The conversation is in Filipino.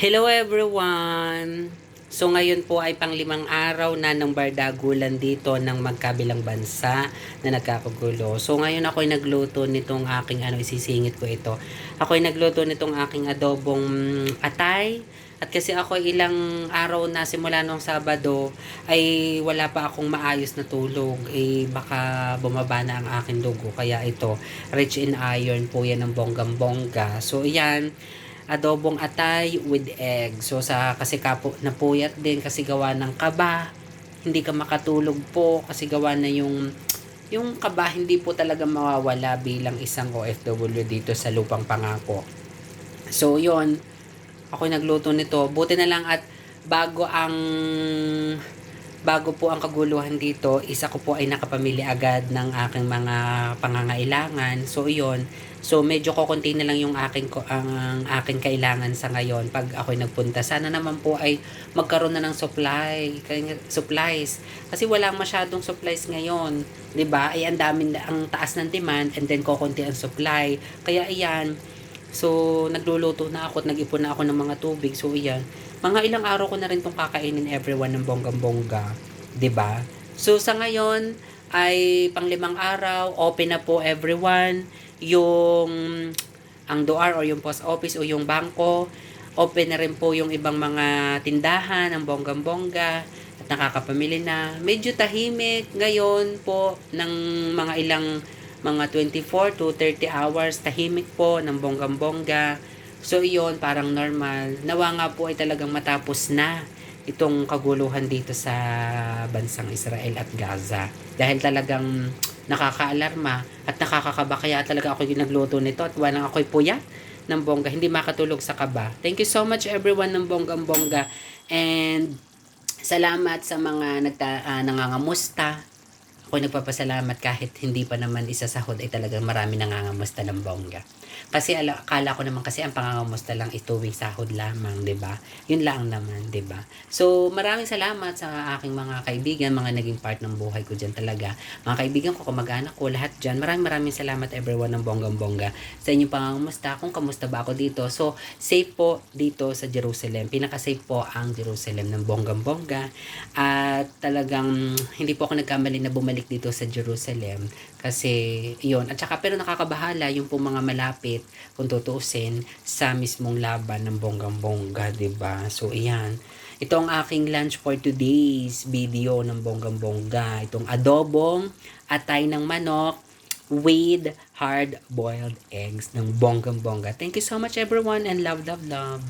Hello everyone! So ngayon po ay panglimang araw na ng bardagulan dito ng magkabilang bansa na nagkakagulo. So ngayon ako ay nagluto nitong aking ano isisingit ko ito. Ako ay nagluto nitong aking adobong mm, atay. At kasi ako ilang araw na simula nung Sabado ay wala pa akong maayos na tulog. Eh baka bumaba na ang aking dugo. Kaya ito, rich in iron po yan ng bonggang-bongga. So yan, adobong atay with egg. So sa kasi kapo napuyat din kasi gawa ng kaba. Hindi ka makatulog po kasi gawa na yung yung kaba hindi po talaga mawawala bilang isang OFW dito sa lupang pangako. So yon ako nagluto nito. Buti na lang at bago ang bago po ang kaguluhan dito, isa ko po ay nakapamili agad ng aking mga pangangailangan. So, iyon. So, medyo kukunti na lang yung aking, ang aking kailangan sa ngayon pag ako'y nagpunta. Sana naman po ay magkaroon na ng supply, supplies. Kasi walang masyadong supplies ngayon. ba Ay, ang dami, ang taas ng demand and then kukunti ang supply. Kaya, iyan. So, nagluluto na ako at nag-ipon na ako ng mga tubig. So, iyan. Mga ilang araw ko na rin itong kakainin everyone ng bonggang-bongga. ba So, sa ngayon, ay panglimang araw, open na po everyone. Yung ang DOR or yung post office o yung bangko, open na rin po yung ibang mga tindahan ng bonggang-bongga at nakakapamili na. Medyo tahimik ngayon po ng mga ilang mga 24 to 30 hours tahimik po ng bonggang-bongga. So iyon parang normal. Nawa nga po ay talagang matapos na itong kaguluhan dito sa bansang Israel at Gaza. Dahil talagang nakakaalarma at nakakakaba kaya talaga ako yung nagluto nito at walang ako'y puyat ng bongga. Hindi makatulog sa kaba. Thank you so much everyone ng bonggang-bongga. And salamat sa mga nagta, ah, nangangamusta. Ako nagpapasalamat kahit hindi pa naman isa sahod ay talagang marami nangangamusta ng bongga. Kasi ala, akala ko naman kasi ang pangangamusta lang ituwing sahod lamang, 'di ba? Yun lang naman, 'di ba? So, maraming salamat sa aking mga kaibigan, mga naging part ng buhay ko diyan talaga. Mga kaibigan ko, kamag-anak ko, lahat diyan. Maraming maraming salamat everyone ng bonggang-bongga sa inyong pangangamusta. Kung kamusta ba ako dito. So, safe po dito sa Jerusalem. Pinaka-safe po ang Jerusalem ng bonggang-bongga. At talagang hindi po ako nagkamali na bumalik dito sa Jerusalem kasi yun. At saka pero nakakabahala yung po mga malapit kung tutuusin sa mismong laban ng bonggang-bongga, 'di ba? So iyan. Ito ang aking lunch for today's video ng bonggang-bongga. Itong adobong atay ng manok with hard-boiled eggs ng bonggang-bongga. Thank you so much everyone and love, love, love.